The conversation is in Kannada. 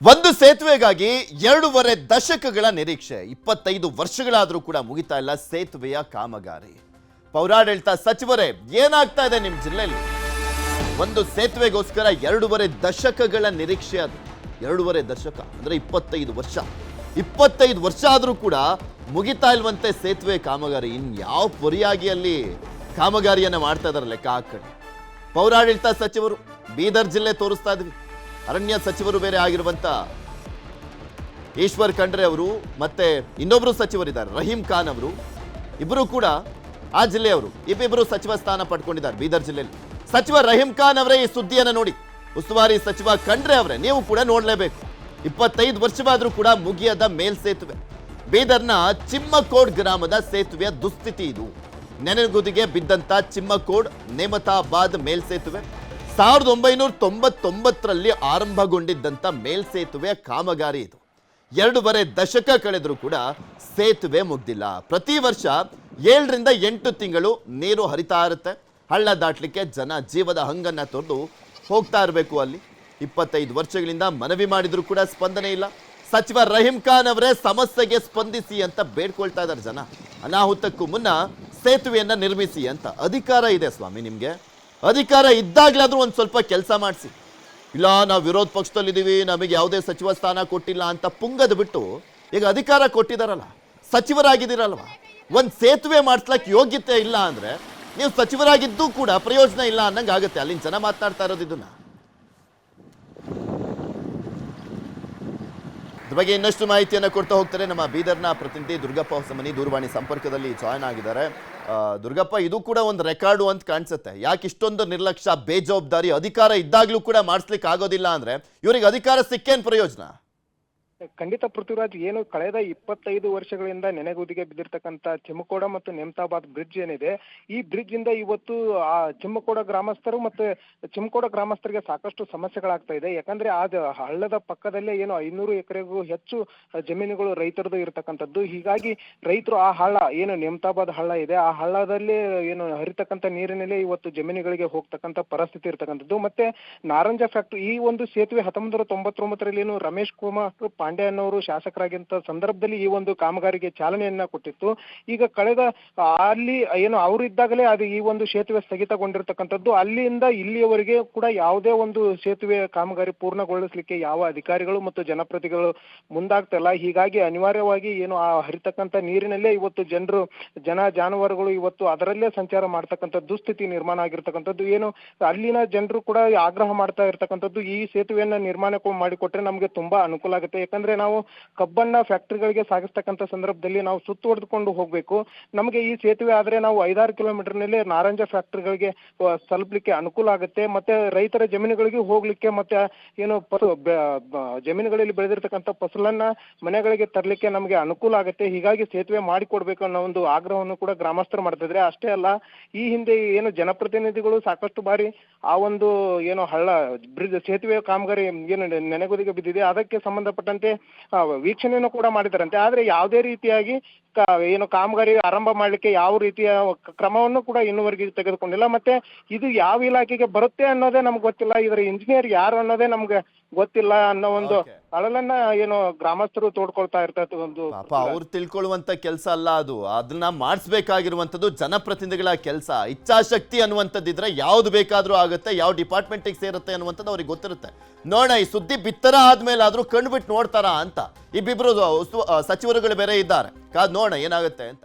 ಒಂದು ಸೇತುವೆಗಾಗಿ ಎರಡೂವರೆ ದಶಕಗಳ ನಿರೀಕ್ಷೆ. ಇಪ್ಪತ್ತೈದು ವರ್ಷಗಳಾದರೂ ಕೂಡ ಮುಗಿತಾ ಇಲ್ಲ ಸೇತುವೆಯ ಕಾಮಗಾರಿ. ಪೌರಾಡಳಿತ ಸಚಿವರೇ, ಏನಾಗ್ತಾ ಇದೆ ನಿಮ್ಮ ಜಿಲ್ಲೆಯಲ್ಲಿ? ಒಂದು ಸೇತುವೆಗೋಸ್ಕರ ಎರಡೂವರೆ ದಶಕಗಳ ನಿರೀಕ್ಷೆ ಅದು. ಎರಡೂವರೆ ದಶಕ, ಅಂದ್ರೆ ಇಪ್ಪತ್ತೈದು ವರ್ಷ. ಇಪ್ಪತ್ತೈದು ವರ್ಷ ಆದರೂ ಕೂಡ ಮುಗಿತಾ ಇಲ್ವಂತೆ ಸೇತುವೆ ಕಾಮಗಾರಿ. ಇನ್ಯಾವ ಪೊರಿಯಾಗಿ ಅಲ್ಲಿ ಕಾಮಗಾರಿಯನ್ನು ಮಾಡ್ತಾ ಇದ್ದಾರೆ ಲೆಕ್ಕ ಹಾಕಿ ಪೌರಾಡಳಿತ ಸಚಿವರು ಬೀದರ್ ಜಿಲ್ಲೆ ತೋರಿಸ್ತಾ ಇದ್ವಿ ಅರಣ್ಯ ಸಚಿವರು ಬೇರೆ ಆಗಿರುವಂತ ಈಶ್ವರ್ ಖಂಡ್ರೆ ಅವರು ಮತ್ತೆ ಇನ್ನೊಬ್ರು ಸಚಿವರಿದ್ದಾರೆ, ರಹೀಂ ಖಾನ್ ಅವರು. ಇಬ್ಬರು ಕೂಡ ಆ ಜಿಲ್ಲೆಯವರು. ಇಬ್ಬಿಬ್ಬರು ಸಚಿವ ಸ್ಥಾನ ಪಡ್ಕೊಂಡಿದ್ದಾರೆ ಬೀದರ್ ಜಿಲ್ಲೆಯಲ್ಲಿ. ಸಚಿವ ರಹೀಂ ಖಾನ್ ಅವರೇ ಈ ಸುದ್ದಿಯನ್ನು ನೋಡಿ. ಉಸ್ತುವಾರಿ ಸಚಿವ ಖಂಡ್ರೆ ಅವರೇ, ನೀವು ಕೂಡ ನೋಡಲೇಬೇಕು. ಇಪ್ಪತ್ತೈದು ವರ್ಷವಾದರೂ ಕೂಡ ಮುಗಿಯದ ಮೇಲ್ಸೇತುವೆ ಬೀದರ್ನ ಚಿಮ್ಮಕೋಡ್ ಗ್ರಾಮದ ಸೇತುವೆಯ ದುಸ್ಥಿತಿ ಇದು. ನೆನೆಗುದಿಗೆ ಬಿದ್ದಂತ ಚಿಮ್ಮಕೋಡ್ ನೇಮತಾಬಾದ್ ಮೇಲ್ಸೇತುವೆ ಸಾವಿರದ ಒಂಬೈನೂರ ತೊಂಬತ್ತೊಂಬತ್ತರಲ್ಲಿ ಆರಂಭಗೊಂಡಿದ್ದಂಥ ಮೇಲ್ಸೇತುವೆ ಕಾಮಗಾರಿ ಇದು. ಎರಡೂವರೆ ದಶಕ ಕಳೆದರೂ ಕೂಡ ಸೇತುವೆ ಮುಗ್ದಿಲ್ಲ. ಪ್ರತಿ ವರ್ಷ ಏಳರಿಂದ ಎಂಟು ತಿಂಗಳು ನೀರು ಹರಿತಾ ಇರುತ್ತೆ. ಹಳ್ಳ ದಾಟಲಿಕ್ಕೆ ಜನ ಜೀವದ ಹಂಗನ್ನು ತೊರೆದು ಹೋಗ್ತಾ ಇರಬೇಕು ಅಲ್ಲಿ. ಇಪ್ಪತ್ತೈದು ವರ್ಷಗಳಿಂದ ಮನವಿ ಮಾಡಿದರೂ ಕೂಡ ಸ್ಪಂದನೆ ಇಲ್ಲ. ಸಚಿವ ರಹೀಂ ಖಾನ್ ಅವರೇ ಸಮಸ್ಯೆಗೆ ಸ್ಪಂದಿಸಿ ಅಂತ ಬೇಡ್ಕೊಳ್ತಾ ಇದ್ದಾರೆ ಜನ. ಅನಾಹುತಕ್ಕೂ ಮುನ್ನ ಸೇತುವೆಯನ್ನು ನಿರ್ಮಿಸಿ ಅಂತ ಅಧಿಕಾರ ಇದೆ ಸ್ವಾಮಿ ನಿಮ್ಗೆ. ಅಧಿಕಾರ ಇದ್ದಾಗ್ಲಾದ್ರೂ ಒಂದು ಸ್ವಲ್ಪ ಕೆಲಸ ಮಾಡಿಸಿ. ಇಲ್ಲ, ನಾವು ವಿರೋಧ ಪಕ್ಷದಲ್ಲಿದ್ದೀವಿ, ನಮಗೆ ಯಾವುದೇ ಸಚಿವ ಸ್ಥಾನ ಕೊಟ್ಟಿಲ್ಲ ಅಂತ ಪುಂಗದ ಬಿಟ್ಟು ಈಗ ಅಧಿಕಾರ ಕೊಟ್ಟಿದಾರಲ್ಲ, ಸಚಿವರಾಗಿದ್ದೀರಲ್ವ? ಒಂದು ಸೇತುವೆ ಮಾಡಿಸ್ಲಕ್ಕೆ ಯೋಗ್ಯತೆ ಇಲ್ಲ ಅಂದ್ರೆ, ನೀವು ಸಚಿವರಾಗಿದ್ದು ಕೂಡ ಪ್ರಯೋಜನ ಇಲ್ಲ ಅನ್ನಂಗೆ ಆಗುತ್ತೆ. ಅಲ್ಲಿನ ಜನ ಮಾತನಾಡ್ತಾ ಇರೋದು ಇದನ್ನ. ಇದ್ರ ಬಗ್ಗೆ ಇನ್ನಷ್ಟು ಮಾಹಿತಿಯನ್ನು ಕೊಡ್ತಾ ಹೋಗ್ತಾರೆ. ನಮ್ಮ ಬೀದರ್ನ ಪ್ರತಿನಿಧಿ ದುರ್ಗಪ್ಪ ಹೊಸಮನಿ ದೂರವಾಣಿ ಸಂಪರ್ಕದಲ್ಲಿ ಜಾಯ್ನ್ ಆಗಿದ್ದಾರೆ. ದುರ್ಗಪ್ಪ, ಇದು ಕೂಡ ಒಂದು ರೆಕಾರ್ಡು ಅಂತ ಕಾಣಿಸುತ್ತೆ. ಯಾಕೆ ಇಷ್ಟೊಂದು ನಿರ್ಲಕ್ಷ್ಯ, ಬೇಜವಾಬ್ದಾರಿ, ಅಧಿಕಾರ ಇದ್ದಾಗ್ಲೂ ಕೂಡ ಮಾಡಿಸ್ಲಿಕ್ಕೆ ಆಗೋದಿಲ್ಲ ಅಂದ್ರೆ ಇವರಿಗೆ ಅಧಿಕಾರ ಸಿಕ್ಕೇನ್ ಪ್ರಯೋಜನ? ಖಂಡಿತ ಪೃಥ್ವಿರಾಜ್, ಏನು ಕಳೆದ ಇಪ್ಪತ್ತೈದು ವರ್ಷಗಳಿಂದ ನೆನೆಗುದಿಗೆ ಬಿದ್ದಿರ್ತಕ್ಕಂತ ಚಿಮ್ಮಕೋಡ ಮತ್ತು ನೇಮತಾಬಾದ್ ಬ್ರಿಡ್ಜ್ ಏನಿದೆ, ಈ ಬ್ರಿಡ್ಜ್ ಇಂದ ಇವತ್ತು ಆ ಚಿಮ್ಮಕೋಡ ಗ್ರಾಮಸ್ಥರು ಮತ್ತೆ ಚಿಮ್ಮಕೋಡ ಗ್ರಾಮಸ್ಥರಿಗೆ ಸಾಕಷ್ಟು ಸಮಸ್ಯೆಗಳಾಗ್ತಾ ಇದೆ. ಯಾಕಂದ್ರೆ ಆ ಹಳ್ಳದ ಪಕ್ಕದಲ್ಲೇ ಏನು ಐನೂರು ಎಕರೆಗೂ ಹೆಚ್ಚು ಜಮೀನುಗಳು ರೈತರದು ಇರತಕ್ಕಂಥದ್ದು. ಹೀಗಾಗಿ ರೈತರು ಆ ಹಳ್ಳ, ಏನು ನೇಮತಾಬಾದ್ ಹಳ್ಳ ಇದೆ, ಆ ಹಳ್ಳದಲ್ಲಿ ಏನು ಹರಿತಕ್ಕಂಥ ನೀರಿನಲ್ಲಿ ಇವತ್ತು ಜಮೀನುಗಳಿಗೆ ಹೋಗ್ತಕ್ಕಂಥ ಪರಿಸ್ಥಿತಿ ಇರ್ತಕ್ಕಂಥದ್ದು. ಮತ್ತೆ ನಾರಂಜ ಫ್ಯಾಕ್ಟ್ರಿ, ಈ ಒಂದು ಸೇತುವೆ ಹತ್ತೊಂಬತ್ತು ನೂರ ತೊಂಬತ್ತೊಂಬತ್ತರಲ್ಲಿ ಏನು ರಮೇಶ್ ಕುಮಾರ್ ಪಾಂಡೆ ಅನ್ನೋರು ಶಾಸಕರಾಗಿದ್ದ ಸಂದರ್ಭದಲ್ಲಿ ಈ ಒಂದು ಕಾಮಗಾರಿಗೆ ಚಾಲನೆಯನ್ನ ಕೊಟ್ಟಿತ್ತು. ಈಗ ಕಳೆದ ಅಲ್ಲಿ, ಏನು, ಅವರು ಇದ್ದಾಗಲೇ ಅದು ಈ ಒಂದು ಸೇತುವೆ ಸ್ಥಗಿತಗೊಂಡಿರ್ತಕ್ಕಂಥದ್ದು. ಅಲ್ಲಿಂದ ಇಲ್ಲಿಯವರೆಗೆ ಕೂಡ ಯಾವುದೇ ಒಂದು ಸೇತುವೆ ಕಾಮಗಾರಿ ಪೂರ್ಣಗೊಳಿಸಲಿಕ್ಕೆ ಯಾವ ಅಧಿಕಾರಿಗಳು ಮತ್ತು ಜನಪ್ರತಿಗಳು ಮುಂದಾಗ್ತಿಲ್ಲ. ಹೀಗಾಗಿ ಅನಿವಾರ್ಯವಾಗಿ ಏನು, ಆ, ಹರಿತಕ್ಕಂಥ ನೀರಿನಲ್ಲೇ ಇವತ್ತು ಜನರು, ಜನ, ಜಾನುವಾರುಗಳು ಇವತ್ತು ಅದರಲ್ಲೇ ಸಂಚಾರ ಮಾಡ್ತಕ್ಕಂಥ ದುಸ್ಥಿತಿ ನಿರ್ಮಾಣ ಆಗಿರ್ತಕ್ಕಂಥದ್ದು. ಏನು, ಅಲ್ಲಿನ ಜನರು ಕೂಡ ಆಗ್ರಹ ಮಾಡ್ತಾ ಇರ್ತಕ್ಕಂಥದ್ದು. ಈ ಸೇತುವೆಯನ್ನ ನಿರ್ಮಾಣ ಮಾಡಿಕೊಟ್ರೆ ನಮಗೆ ತುಂಬಾ ಅನುಕೂಲ ಆಗುತ್ತೆ. ಯಾಕಂದ್ರೆ ನಾವು ಕಬ್ಬನ್ನ ಫ್ಯಾಕ್ಟರಿಗಳಿಗೆ ಸಾಗಿಸ್ತಕ್ಕಂಥ ಸಂದರ್ಭದಲ್ಲಿ ನಾವು ಸುತ್ತು ಹೊಡೆದುಕೊಂಡು ಹೋಗ್ಬೇಕು. ನಮಗೆ ಈ ಸೇತುವೆ ಆದ್ರೆ ನಾವು ಐದಾರು ಕಿಲೋಮೀಟರ್ನಲ್ಲೇ ನಾರಂಜ ಫ್ಯಾಕ್ಟರಿಗಳಿಗೆ ತಲುಪಲಿಕ್ಕೆ ಅನುಕೂಲ ಆಗುತ್ತೆ. ಮತ್ತೆ ರೈತರ ಜಮೀನುಗಳಿಗೆ ಹೋಗ್ಲಿಕ್ಕೆ ಮತ್ತೆ ಏನು ಜಮೀನುಗಳಲ್ಲಿ ಬೆಳೆದಿರ್ತಕ್ಕಂಥ ಫಸಲನ್ನ ಮನೆಗಳಿಗೆ ತರಲಿಕ್ಕೆ ನಮಗೆ ಅನುಕೂಲ ಆಗುತ್ತೆ. ಹೀಗಾಗಿ ಸೇತುವೆ ಮಾಡಿಕೊಡ್ಬೇಕು ಅನ್ನೋ ಒಂದು ಆಗ್ರಹವನ್ನು ಕೂಡ ಗ್ರಾಮಸ್ಥರು ಮಾಡ್ತಿದ್ರೆ ಅಷ್ಟೇ ಅಲ್ಲ, ಈ ಹಿಂದೆ ಏನು ಜನಪ್ರತಿನಿಧಿಗಳು ಸಾಕಷ್ಟು ಬಾರಿ ಆ ಒಂದು ಏನು ಹಳ್ಳ ಬ್ರಿಡ್ಜ್ ಸೇತುವೆ ಕಾಮಗಾರಿ ಏನು ನೆನೆಗುದಿಗೆ ಬಿದ್ದಿದೆ, ಅದಕ್ಕೆ ಸಂಬಂಧಪಟ್ಟಂತೆ ವೀಕ್ಷಣೆಯನ್ನು ಕೂಡ ಮಾಡಿದಾರಂತೆ ಆದ್ರೆ ಯಾವುದೇ ರೀತಿಯಾಗಿ ಕ- ಏನು ಕಾಮಗಾರಿ ಆರಂಭ ಮಾಡ್ಲಿಕ್ಕೆ ಯಾವ ರೀತಿಯ ಕ್ರಮವನ್ನು ಕೂಡ ಇನ್ನುವರೆಗೆ ತೆಗೆದುಕೊಂಡಿಲ್ಲ. ಮತ್ತೆ ಇದು ಯಾವ ಇಲಾಖೆಗೆ ಬರುತ್ತೆ ಅನ್ನೋದೇ ನಮ್ಗೆ ಗೊತ್ತಿಲ್ಲ. ಇದರ ಇಂಜಿನಿಯರ್ ಯಾರು ಅನ್ನೋದೇ ನಮ್ಗೆ ಗೊತ್ತಿಲ್ಲ ಅನ್ನೋ ಒಂದು Okay. ಅಳಲನ್ನ ಏನು ಗ್ರಾಮಸ್ಥರು ತೋಡ್ಕೊಳ್ತಾ ಇರ್ತದೆ ಒಂದು ಪಾಪ ಅವ್ರು ತಿಳ್ಕೊಳ್ಳುವಂತ ಕೆಲಸ ಅಲ್ಲ ಅದು. ಅದನ್ನ ಮಾಡಿಸ್ಬೇಕಾಗಿರುವಂಥದ್ದು ಜನಪ್ರತಿನಿಧಿಗಳ ಕೆಲಸ. ಇಚ್ಛಾಶಕ್ತಿ ಅನ್ನುವಂಥದ್ದಿದ್ರೆ ಯಾವ್ದು ಬೇಕಾದ್ರೂ ಆಗುತ್ತೆ ಯಾವ ಡಿಪಾರ್ಟ್ಮೆಂಟಿಗೆ ಸೇರುತ್ತೆ ಅನ್ನುವಂಥದ್ದು ಅವ್ರಿಗೆ ಗೊತ್ತಿರುತ್ತೆ. ನೋಡೋಣ ಈ ಸುದ್ದಿ ಬಿತ್ತರ ಆದ್ಮೇಲೆ ಆದ್ರೂ ಕಣ್ಬಿಟ್ಟು ನೋಡ್ತಾರಾ ಅಂತ. ಇಬ್ಬಿಬ್ರು ಸಚಿವರುಗಳು ಬೇರೆ ಇದ್ದಾರೆ. ಕಾದ್ ನೋಡೋಣ ಏನಾಗುತ್ತೆ ಅಂತ.